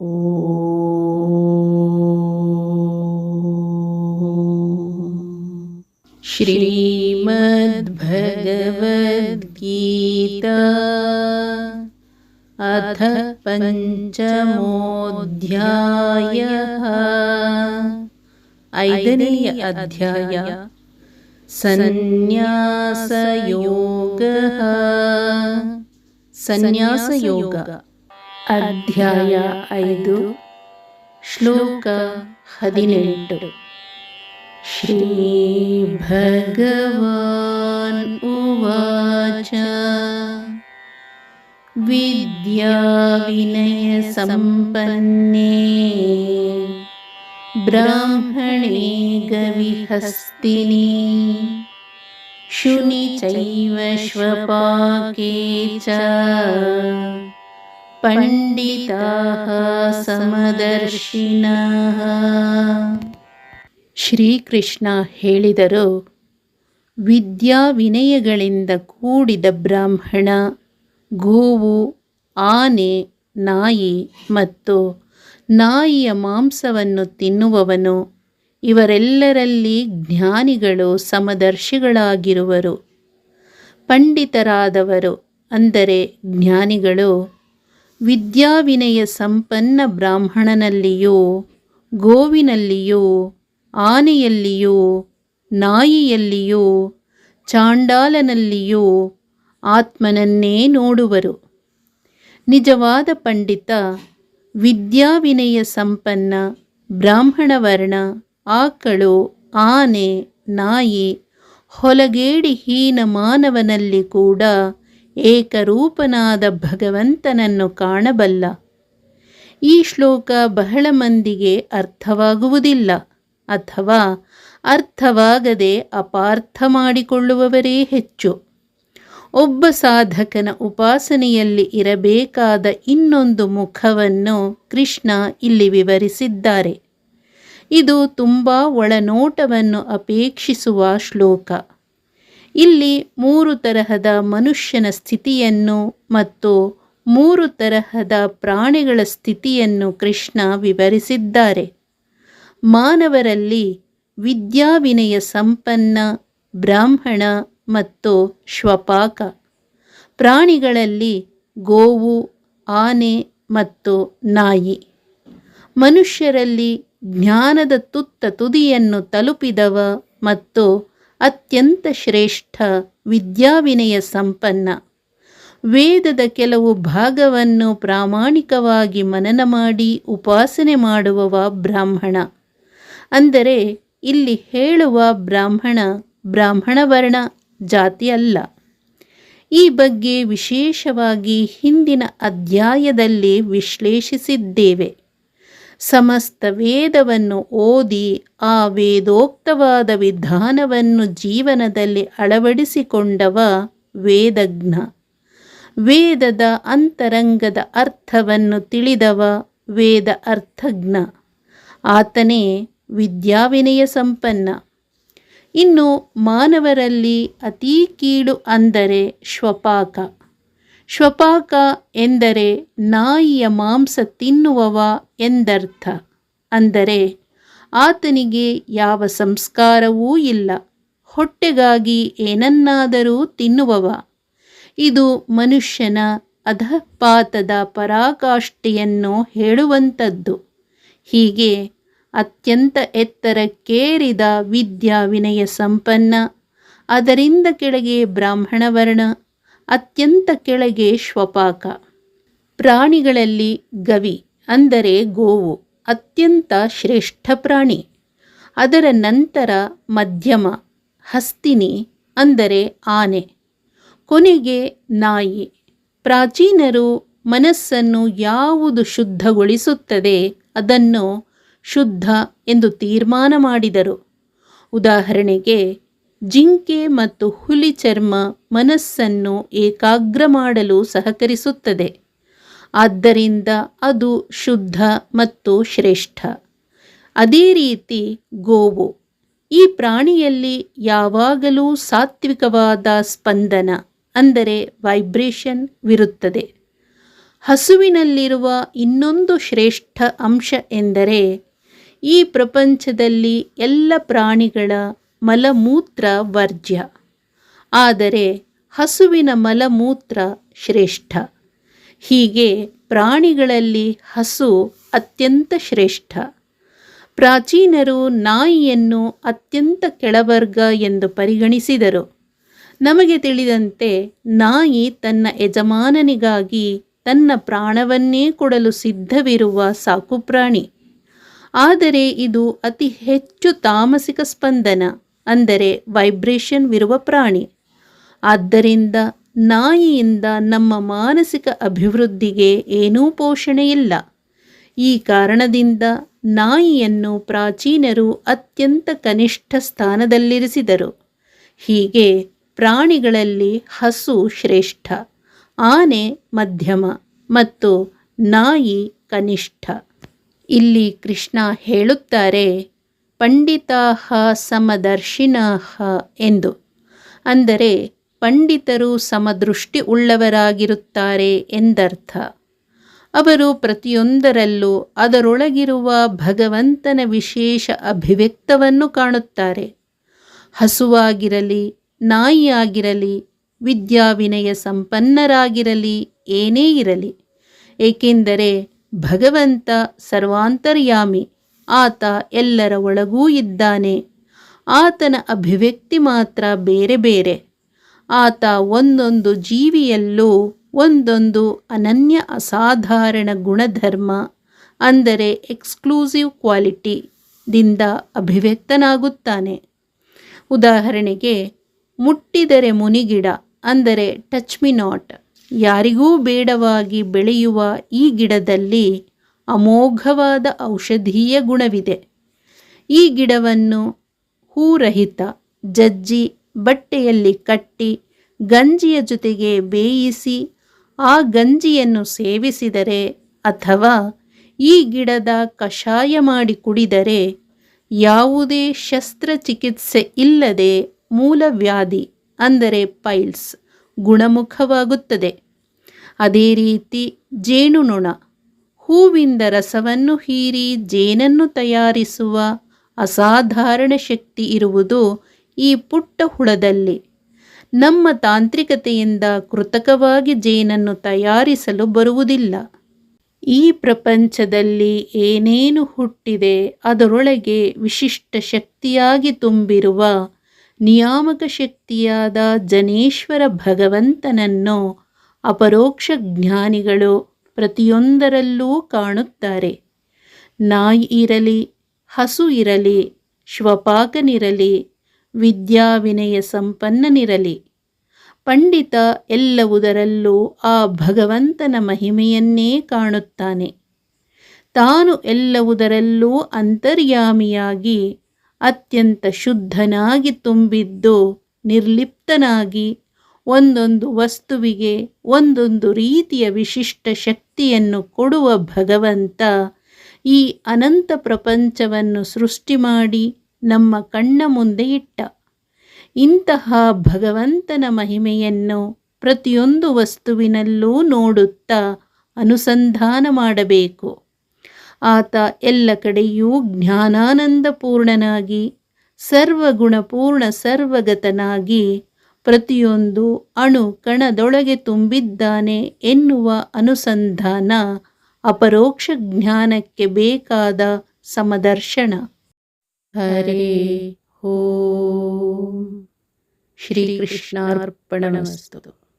श्रीमद्भगवद्गीता अथ पञ्चमोऽध्यायः। ऐदनीय अध्याय। संन्यासयोगः संन्यासयोगः ಅಧ್ಯಾಯ ಐದು ಶ್ಲೋಕ ಹದಿನೆಂಟು ಶ್ರೀ ಭಗವಾನ್ ಉವಾಚ ವಿದ್ಯಾ ವಿನಯ ಸಂಪನ್ನೇ ಬ್ರಾಹ್ಮಣೇ ಗವಿಹಸ್ತಿನಿ शुनि चैव श्वपाके च ಪಂಡಿತಾಃ ಸಮದರ್ಶಿನಃ. ಶ್ರೀಕೃಷ್ಣ ಹೇಳಿದರು, ವಿದ್ಯಾ ವಿನಯಗಳಿಂದ ಕೂಡಿದ ಬ್ರಾಹ್ಮಣ, ಗೋವು, ಆನೆ, ನಾಯಿ ಮತ್ತು ನಾಯಿಯ ಮಾಂಸವನ್ನು ತಿನ್ನುವವನು. ಇವರೆಲ್ಲರಲ್ಲಿ ಜ್ಞಾನಿಗಳು ಸಮದರ್ಶಿಗಳಾಗಿರುವರು. ಪಂಡಿತರಾದವರು ಅಂದರೆ ಜ್ಞಾನಿಗಳು ವಿದ್ಯಾವಿನಯ ಸಂಪನ್ನ ಬ್ರಾಹ್ಮಣನಲ್ಲಿಯೋ, ಗೋವಿನಲ್ಲಿಯೋ, ಆನೆಯಲ್ಲಿಯೋ, ನಾಯಿಯಲ್ಲಿಯೋ, ಚಾಂಡಾಲನಲ್ಲಿಯೋ ಆತ್ಮನನ್ನೇ ನೋಡುವರು. ನಿಜವಾದ ಪಂಡಿತ, ವಿದ್ಯಾವಿನಯ ಸಂಪನ್ನ ಬ್ರಾಹ್ಮಣ ವರ್ಣ ಆಕಳು, ಆನೆ, ನಾಯಿ, ಹೊಲಗೇಡಿ ಹೀನ ಮಾನವನಲ್ಲಿ ಕೂಡ ಏಕರೂಪನಾದ ಭಗವಂತನನ್ನು ಕಾಣಬಲ್ಲ. ಈ ಶ್ಲೋಕ ಬಹಳ ಮಂದಿಗೆ ಅರ್ಥವಾಗುವುದಿಲ್ಲ ಅಥವಾ ಅರ್ಥವಾಗದೆ ಅಪಾರ್ಥ ಮಾಡಿಕೊಳ್ಳುವವರೇ ಹೆಚ್ಚು. ಒಬ್ಬ ಸಾಧಕನ ಉಪಾಸನೆಯಲ್ಲಿ ಇರಬೇಕಾದ ಇನ್ನೊಂದು ಮುಖವನ್ನು ಕೃಷ್ಣ ಇಲ್ಲಿ ವಿವರಿಸಿದ್ದಾರೆ. ಇದು ತುಂಬ ಒಳನೋಟವನ್ನು ಅಪೇಕ್ಷಿಸುವ ಶ್ಲೋಕ. ಇಲ್ಲಿ ಮೂರು ತರಹದ ಮನುಷ್ಯನ ಸ್ಥಿತಿಯನ್ನು ಮತ್ತು ಮೂರು ತರಹದ ಪ್ರಾಣಿಗಳ ಸ್ಥಿತಿಯನ್ನು ಕೃಷ್ಣ ವಿವರಿಸಿದ್ದಾರೆ. ಮಾನವರಲ್ಲಿ ವಿದ್ಯಾವಿನಯ ಸಂಪನ್ನ, ಬ್ರಾಹ್ಮಣ ಮತ್ತು ಶ್ವಪಾಕ. ಪ್ರಾಣಿಗಳಲ್ಲಿ ಗೋವು, ಆನೆ ಮತ್ತು ನಾಯಿ. ಮನುಷ್ಯರಲ್ಲಿ ಜ್ಞಾನದ ತುತ್ತ ತುದಿಯನ್ನು ತಲುಪಿದವ ಮತ್ತು ಅತ್ಯಂತ ಶ್ರೇಷ್ಠ ವಿದ್ಯಾವಿನಯ ಸಂಪನ್ನ. ವೇದದ ಕೆಲವು ಭಾಗವನ್ನು ಪ್ರಾಮಾಣಿಕವಾಗಿ ಮನನ ಮಾಡಿ ಉಪಾಸನೆ ಮಾಡುವವ ಬ್ರಾಹ್ಮಣ. ಅಂದರೆ ಇಲ್ಲಿ ಹೇಳುವ ಬ್ರಾಹ್ಮಣ ಬ್ರಾಹ್ಮಣ ವರ್ಣ ಜಾತಿ ಅಲ್ಲ. ಈ ಬಗ್ಗೆ ವಿಶೇಷವಾಗಿ ಹಿಂದಿನ ಅಧ್ಯಾಯದಲ್ಲಿ ವಿಶ್ಲೇಷಿಸಿದ್ದೇವೆ. ಸಮಸ್ತ ವೇದವನ್ನು ಓದಿ ಆ ವೇದೋಕ್ತವಾದ ವಿಧಾನವನ್ನು ಜೀವನದಲ್ಲಿ ಅಳವಡಿಸಿಕೊಂಡವ ವೇದಜ್ಞ. ವೇದದ ಅಂತರಂಗದ ಅರ್ಥವನ್ನು ತಿಳಿದವ ವೇದ ಅರ್ಥಜ್ಞ. ಆತನೇ ವಿದ್ಯಾವಿನಯ ಸಂಪನ್ನ. ಇನ್ನು ಮಾನವರಲ್ಲಿ ಅತೀ ಕೀಳು ಅಂದರೆ ಶ್ವಪಾಕ. ಶ್ವಪಾಕ ಎಂದರೆ ನಾಯಿಯ ಮಾಂಸ ತಿನ್ನುವವ ಎಂದರ್ಥ. ಅಂದರೆ ಆತನಿಗೆ ಯಾವ ಸಂಸ್ಕಾರವೂ ಇಲ್ಲ. ಹೊಟ್ಟೆಗಾಗಿ ಏನನ್ನಾದರೂ ತಿನ್ನುವವ. ಇದು ಮನುಷ್ಯನ ಅಧಪಾತದ ಪರಾಕಾಷ್ಠೆಯನ್ನು ಹೇಳುವಂಥದ್ದು. ಹೀಗೆ ಅತ್ಯಂತ ಎತ್ತರಕ್ಕೇರಿದ ವಿದ್ಯಾ ವಿನಯ ಸಂಪನ್ನ, ಅದರಿಂದ ಕೆಳಗೆ ಬ್ರಾಹ್ಮಣ ವರ್ಣ ಅತ್ಯಂತ ಕೆಳಗೆ ಶ್ವಪಾಕ. ಪ್ರಾಣಿಗಳಲ್ಲಿ ಗವಿ ಅಂದರೆ ಗೋವು, ಅತ್ಯಂತ ಶ್ರೇಷ್ಠ ಪ್ರಾಣಿ. ಅದರ ನಂತರ ಮಧ್ಯಮ, ಹಸ್ತಿನಿ ಅಂದರೆ ಆನೆ. ಕೊನೆಗೆ ನಾಯಿ. ಪ್ರಾಚೀನರು ಮನಸ್ಸನ್ನು ಯಾವುದು ಶುದ್ಧಗೊಳಿಸುತ್ತದೆ ಅದನ್ನು ಶುದ್ಧ ಎಂದು ತೀರ್ಮಾನ ಮಾಡಿದರು. ಉದಾಹರಣೆಗೆ ಜಿಂಕೆ ಮತ್ತು ಹುಲಿ ಚರ್ಮ ಮನಸ್ಸನ್ನು ಏಕಾಗ್ರ ಮಾಡಲು ಸಹಕರಿಸುತ್ತದೆ. ಆದ್ದರಿಂದ ಅದು ಶುದ್ಧ ಮತ್ತು ಶ್ರೇಷ್ಠ. ಅದೇ ರೀತಿ ಗೋವು. ಈ ಪ್ರಾಣಿಯಲ್ಲಿ ಯಾವಾಗಲೂ ಸಾತ್ವಿಕವಾದ ಸ್ಪಂದನ, ಅಂದರೆ ವೈಬ್ರೇಷನ್ ವಿರುತ್ತದೆ. ಹಸುವಿನಲ್ಲಿರುವ ಇನ್ನೊಂದು ಶ್ರೇಷ್ಠ ಅಂಶ ಎಂದರೆ, ಈ ಪ್ರಪಂಚದಲ್ಲಿ ಎಲ್ಲ ಪ್ರಾಣಿಗಳ ಮಲಮೂತ್ರ ವರ್ಜ್ಯ. ಆದರೆ ಹಸುವಿನ ಮಲಮೂತ್ರ ಶ್ರೇಷ್ಠ. ಹೀಗೆ ಪ್ರಾಣಿಗಳಲ್ಲಿ ಹಸು ಅತ್ಯಂತ ಶ್ರೇಷ್ಠ. ಪ್ರಾಚೀನರು ನಾಯಿಯನ್ನು ಅತ್ಯಂತ ಕೆಳವರ್ಗ ಎಂದು ಪರಿಗಣಿಸಿದರು. ನಮಗೆ ತಿಳಿದಂತೆ ನಾಯಿ ತನ್ನ ಯಜಮಾನನಿಗಾಗಿ ತನ್ನ ಪ್ರಾಣವನ್ನೇ ಕೊಡಲು ಸಿದ್ಧವಿರುವ ಸಾಕುಪ್ರಾಣಿ. ಆದರೆ ಇದು ಅತಿ ಹೆಚ್ಚು ತಾಮಸಿಕ ಸ್ಪಂದನ. ಅಂದರೆ ವೈಬ್ರೇಷನ್ವಿರುವ ಪ್ರಾಣಿ. ಆದ್ದರಿಂದ ನಾಯಿಯಿಂದ ನಮ್ಮ ಮಾನಸಿಕ ಅಭಿವೃದ್ಧಿಗೆ ಏನೂ ಪೋಷಣೆ ಇಲ್ಲ ಈ ಕಾರಣದಿಂದ ನಾಯಿಯನ್ನು ಪ್ರಾಚೀನರು ಅತ್ಯಂತ ಕನಿಷ್ಠ ಸ್ಥಾನದಲ್ಲಿರಿಸಿದರು. ಹೀಗೆ ಪ್ರಾಣಿಗಳಲ್ಲಿ ಹಸು ಶ್ರೇಷ್ಠ, ಆನೆ ಮಧ್ಯಮ ಮತ್ತು ನಾಯಿ ಕನಿಷ್ಠ. ಇಲ್ಲಿ ಕೃಷ್ಣ ಹೇಳುತ್ತಾರೆ ಪಂಡಿತಾಹ ಸಮದರ್ಶಿನಃ ಎಂದು. ಅಂದರೆ, ಪಂಡಿತರು ಸಮದೃಷ್ಟಿ ಉಳ್ಳವರಾಗಿರುತ್ತಾರೆ ಎಂದರ್ಥ. ಅವರು ಪ್ರತಿಯೊಂದರಲ್ಲೂ ಅದರೊಳಗಿರುವ ಭಗವಂತನ ವಿಶೇಷ ಅಭಿವ್ಯಕ್ತವನ್ನು ಕಾಣುತ್ತಾರೆ. ಹಸುವಾಗಿರಲಿ, ನಾಯಿಯಾಗಿರಲಿ, ವಿದ್ಯಾವಿನಯ ಸಂಪನ್ನರಾಗಿರಲಿ, ಏನೇ ಇರಲಿ. ಏಕೆಂದರೆ, ಭಗವಂತ ಸರ್ವಾಂತರ್ಯಾಮಿ. ಆತ ಎಲ್ಲರ ಒಳಗೂ ಇದ್ದಾನೆ. ಆತನ ಅಭಿವ್ಯಕ್ತಿ ಮಾತ್ರ ಬೇರೆ ಬೇರೆ. ಆತ ಒಂದೊಂದು ಜೀವಿಯಲ್ಲೂ ಒಂದೊಂದು ಅನನ್ಯ ಅಸಾಧಾರಣ ಗುಣಧರ್ಮ, ಅಂದರೆ ಎಕ್ಸ್ಕ್ಲೂಸಿವ್ ಕ್ವಾಲಿಟಿದಿಂದ ಅಭಿವ್ಯಕ್ತನಾಗುತ್ತಾನೆ. ಉದಾಹರಣೆಗೆ, ಮುಟ್ಟಿದರೆ ಮುನಿಗಿಡ, ಅಂದರೆ ಟಚ್ ಮಿ ನಾಟ್, ಯಾರಿಗೂ ಬೇಡವಾಗಿ ಬೆಳೆಯುವ ಈ ಗಿಡದಲ್ಲಿ ಅಮೋಘವಾದ ಔಷಧೀಯ ಗುಣವಿದೆ. ಈ ಗಿಡವನ್ನು ಹೂರಹಿತ, ಜಜ್ಜಿ, ಬಟ್ಟೆಯಲ್ಲಿ ಕಟ್ಟಿ, ಗಂಜಿಯ ಜೊತೆಗೆ ಬೇಯಿಸಿ, ಆ ಗಂಜಿಯನ್ನು ಸೇವಿಸಿದರೆ ಅಥವಾ ಈ ಗಿಡದ ಕಷಾಯ ಮಾಡಿ ಕುಡಿದರೆ ಯಾವುದೇ ಶಸ್ತ್ರಚಿಕಿತ್ಸೆ ಇಲ್ಲದೆ ಮೂಲವ್ಯಾಧಿ, ಅಂದರೆ ಪೈಲ್ಸ್, ಗುಣಮುಖವಾಗುತ್ತದೆ. ಅದೇ ರೀತಿ ಜೇನುನೊಣ ಹೂವಿಂದ ರಸವನ್ನು ಹೀರಿ ಜೇನನ್ನು ತಯಾರಿಸುವ ಅಸಾಧಾರಣ ಶಕ್ತಿ ಇರುವುದು ಈ ಪುಟ್ಟ ಹುಳದಲ್ಲಿ. ನಮ್ಮ ತಾಂತ್ರಿಕತೆಯಿಂದ ಕೃತಕವಾಗಿ ಜೇನನ್ನು ತಯಾರಿಸಲು ಬರುವುದಿಲ್ಲ. ಈ ಪ್ರಪಂಚದಲ್ಲಿ ಏನೇನು ಹುಟ್ಟಿದೆ ಅದರೊಳಗೆ ವಿಶಿಷ್ಟ ಶಕ್ತಿಯಾಗಿ ತುಂಬಿರುವ ನಿಯಾಮಕ ಶಕ್ತಿಯಾದ ಜನೇಶ್ವರ ಭಗವಂತನನ್ನು ಅಪರೋಕ್ಷ ಜ್ಞಾನಿಗಳು ಪ್ರತಿಯೊಂದರಲ್ಲೂ ಕಾಣುತ್ತಾರೆ. ನಾಯಿ ಇರಲಿ, ಹಸು ಇರಲಿ, ಶ್ವಪಾಕನಿರಲಿ, ವಿದ್ಯಾವಿನಯ ಸಂಪನ್ನನಿರಲಿ. ಪಂಡಿತ ಎಲ್ಲವುದರಲ್ಲೂ ಆ ಭಗವಂತನ ಮಹಿಮೆಯನ್ನೇ ಕಾಣುತ್ತಾನೆ. ತಾನು ಎಲ್ಲವುದರಲ್ಲೂ ಅಂತರ್ಯಾಮಿಯಾಗಿ, ಅತ್ಯಂತ ಶುದ್ಧನಾಗಿ ತುಂಬಿದ್ದು, ನಿರ್ಲಿಪ್ತನಾಗಿ ಒಂದೊಂದು ವಸ್ತುವಿಗೆ ಒಂದೊಂದು ರೀತಿಯ ವಿಶಿಷ್ಟ ಶಕ್ತಿಯನ್ನು ಕೊಡುವ ಭಗವಂತ ಈ ಅನಂತ ಪ್ರಪಂಚವನ್ನು ಸೃಷ್ಟಿ ಮಾಡಿ ನಮ್ಮ ಕಣ್ಣ ಮುಂದೆ ಇಟ್ಟ. ಇಂತಹ ಭಗವಂತನ ಮಹಿಮೆಯನ್ನು ಪ್ರತಿಯೊಂದು ವಸ್ತುವಿನಲ್ಲೂ ನೋಡುತ್ತಾ ಅನುಸಂಧಾನ ಮಾಡಬೇಕು. ಆತ ಎಲ್ಲ ಕಡೆಯೂ ಜ್ಞಾನಾನಂದಪೂರ್ಣನಾಗಿ ಸರ್ವಗುಣಪೂರ್ಣ ಸರ್ವಗತನಾಗಿ ಪ್ರತಿಯೊಂದು ಅಣು ಕಣದೊಳಗೆ ತುಂಬಿದ್ದಾನೆ ಎನ್ನುವ ಅನುಸಂಧಾನ ಅಪರೋಕ್ಷ ಜ್ಞಾನಕ್ಕೆ ಬೇಕಾದ ಸಮದರ್ಶನ. ಹರೇ ಓಂ. ಶ್ರೀಕೃಷ್ಣಾರ್ಪಣಮಸ್ತು